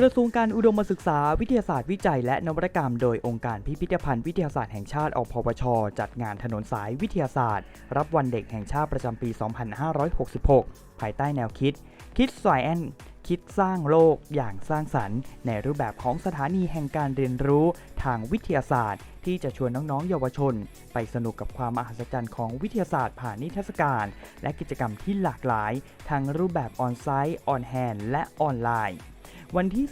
กระทรวงการอุดมศึกษาวิทยาศาสตร์วิจัย และนวัตกรรม โดยองค์การพิพิธภัณฑ์วิทยาศาสตร์แห่งชาติอพวช จัดงานถนนสายวิทยาศาสตร์ รับวันเด็กแห่งชาติประจำปี 2566 ภายใต้แนวคิด คิด Science คิดสร้างโลกอย่างสร้างสรรค์ ในรูปแบบของสถานีแห่งการเรียนรู้ทางวิทยาศาสตร์ ที่จะชวนน้องๆ เยาวชน ไปสนุกกับความมหัศจรรย์ของวิทยาศาสตร์ผ่านนิทรรศการ และกิจกรรมที่หลากหลาย ทั้งรูปแบบออนไซต์ออนแฮนและออนไลน์ วันที่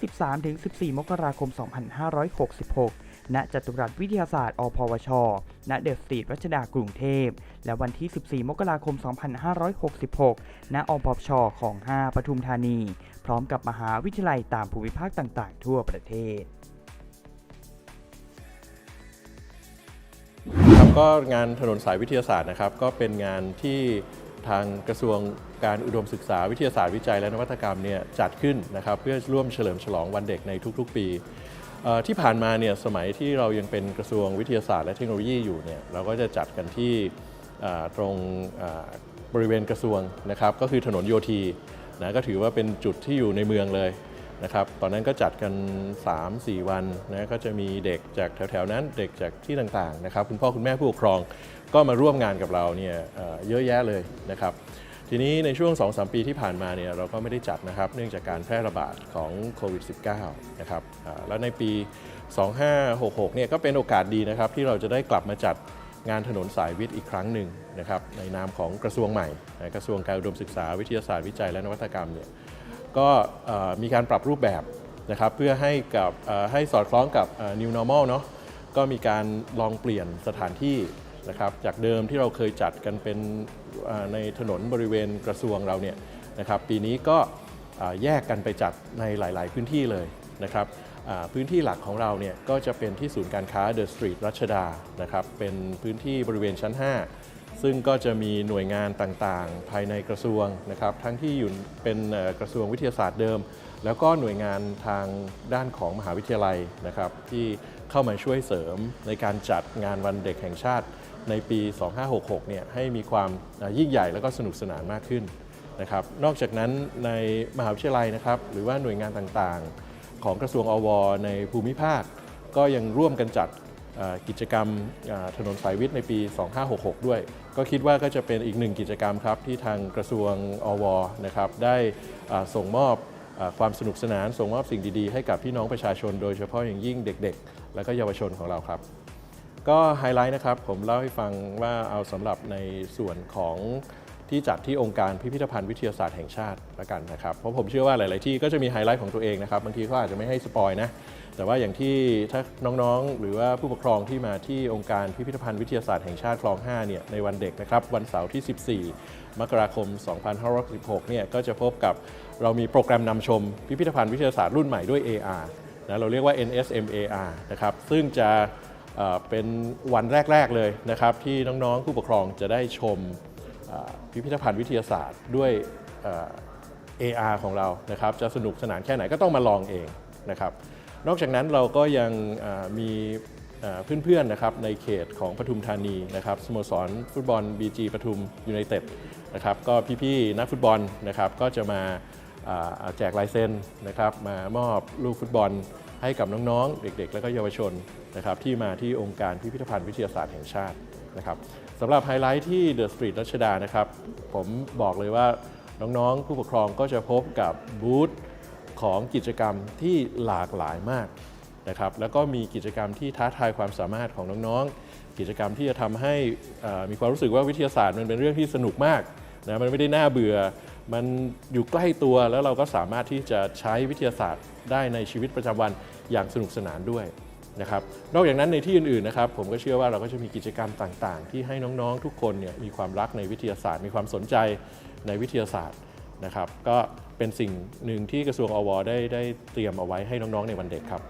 13-14 มกราคม 2566 ณจตุรัสวิทยาศาสตร์ อพวช ณ เดอะสตรีทรัชดากรุงเทพ และวันที่ 14 มกราคม 2566 ณ อพชของ 5 ปทุมธานี พร้อมกับมหาวิทยาลัยตามภูมิภาคต่างๆ ทั่วประเทศครับก็งานถนนสายวิทยาศาสตร์นะครับ ก็เป็นงานที่ทางกระทรวง การอุดมศึกษาวิทยาศาสตร์วิจัยและนวัตกรรมเนี่ยจัดขึ้นนะครับเพื่อร่วมเฉลิมฉลองวันเด็กในทุกๆ ปีที่ผ่านมาเนี่ยสมัยที่เรายังเป็นกระทรวงวิทยาศาสตร์และเทคโนโลยีอยู่เนี่ยเราก็จะจัดกันที่ตรงบริเวณกระทรวงนะครับก็คือถนนโยธีนะก็ถือว่าเป็นจุดที่อยู่ในเมืองเลยนะครับตอนนั้นก็จัดกัน 3-4 วันนะก็จะมีเด็กจากแถวๆนั้นเด็กจากที่ต่างๆนะครับคุณพ่อคุณแม่ผู้ปกครองก็มาร่วมงานกับเราเนี่ยเยอะแยะเลยนะครับ ทีนี้ในช่วง 2-3 ปีที่ผ่านมาเนี่ยเราก็ไม่ได้จัดนะครับ เนื่องจากการแพร่ระบาดของโควิด -19 นะครับแล้วในปี 2566 เนี่ยก็เป็นโอกาสดีนะครับ ที่เราจะได้กลับมาจัดงานถนนสายวิทย์อีกครั้งหนึ่งนะครับในนามของกระทรวงใหม่กระทรวงการอุดมศึกษาวิทยาศาสตร์วิจัยและนวัตกรรมเนี่ยก็มีการปรับรูปแบบนะครับเพื่อให้กับให้สอดคล้องกับ new normal เนาะก็มีการลองเปลี่ยนสถานที่ นะครับจากเดิมที่เราเคยจัดกันเป็นในถนนบริเวณกระทรวงเราเนี่ยนะครับปีนี้ก็แยกกันไปจัดในหลาย ๆ พื้นที่เลยนะครับพื้นที่หลักของเราเนี่ยก็จะเป็นที่ศูนย์การค้า The Street รัชดานะครับเป็นพื้นที่บริเวณชั้น 5 ซึ่งก็จะมีหน่วยงานต่างๆ ภายในกระทรวงนะครับทั้งที่อยู่เป็นกระทรวงวิทยาศาสตร์เดิม แล้วก็หน่วยงานทางด้านของมหาวิทยาลัยนะครับที่เข้ามาช่วยเสริมในการจัดงานวันเด็กแห่งชาติ ในปี 2566 เนี่ยให้มีความยิ่งใหญ่แล้วก็สนุกสนานมากขึ้นนะครับ นอกจากนั้นในมหาวิทยาลัยนะครับหรือว่าหน่วยงานต่างๆ ของกระทรวงอว ในภูมิภาค ก็ยังร่วมกันจัดกิจกรรมถนนสายวิทย์ในปี 2566 ด้วย ก็คิดว่าก็จะเป็นอีกหนึ่งกิจกรรมครับที่ทางกระทรวงอวนะครับได้ส่งมอบความสนุกสนาน ส่งมอบสิ่งดีๆ ให้กับพี่น้องประชาชน โดยเฉพาะอย่างยิ่งเด็ก ๆ และก็เยาวชนของเราครับ ก็ไฮไลท์นะครับผมเล่าให้ฟังว่าเอาสำหรับในส่วนของที่จัดที่องค์การพิพิธภัณฑ์วิทยาศาสตร์แห่งชาติละกันนะครับเพราะผมเชื่อว่าหลาย ๆ ที่ก็จะมีไฮไลท์ของตัวเองนะครับบางทีเขาอาจจะไม่ให้สปอยนะแต่ว่าอย่างที่ถ้าน้อง ๆ หรือว่าผู้ปกครองที่มาที่องค์การพิพิธภัณฑ์วิทยาศาสตร์แห่งชาติคลอง 5 เนี่ยในวันเด็กนะครับวันเสาร์ที่ 14 มกราคม 2566 เนี่ยก็จะพบกับเรามีโปรแกรมนำชมพิพิธภัณฑ์วิทยาศาสตร์รุ่นใหม่ด้วย AR นะเราเรียกว่า NSMAR นะครับซึ่งจะ เป็นวันแรก ๆ เลยนะครับ ที่น้องๆผู้ปกครองจะได้ชมพิพิธภัณฑ์วิทยาศาสตร์ด้วย AR ของเรานะครับ จะสนุกสนานแค่ไหนก็ต้องมาลองเองนะครับ นอกจากนั้นเราก็ยังมีเพื่อนๆนะครับในเขตของปทุมธานีนะครับสโมสรฟุตบอล BG ปทุมยูไนเต็ดนะครับก็พี่ๆนักฟุตบอลนะครับก็จะมาแจกลายเซ็นนะครับมามอบลูกฟุตบอล ให้กับน้องๆ เด็ก ๆ และก็เยาวชนนะครับที่มาที่องค์การพิพิธภัณฑ์วิทยาศาสตร์แห่งชาตินะครับสำหรับไฮไลท์ที่เดอะสตรีทรัชดานะครับผมบอกเลยว่าน้องๆ ผู้ปกครองก็จะพบกับบูธของกิจกรรมที่หลากหลายมากนะครับแล้วก็มีกิจกรรมที่ท้าทายความสามารถของน้องๆ กิจกรรมที่จะทำให้มีความรู้สึกว่าวิทยาศาสตร์มันเป็นเรื่องที่สนุกมากนะมันไม่ได้น่าเบื่อ มันอยู่ใกล้ตัวแล้วเราก็สามารถที่จะใช้วิทยาศาสตร์ได้ในชีวิตประจำวัน อย่างสนุกสนานด้วยนะครับนอกจากนั้นในที่อื่นๆนะครับผมก็เชื่อว่าเราก็จะมีกิจกรรมต่างๆ ที่ให้น้องๆทุกคนเนี่ยมีความรักในวิทยาศาสตร์ มีความสนใจในวิทยาศาสตร์นะครับก็เป็นสิ่งหนึ่งที่กระทรวงอวได้ได้เตรียมเอาไว้ให้น้องๆในวันเด็กครับ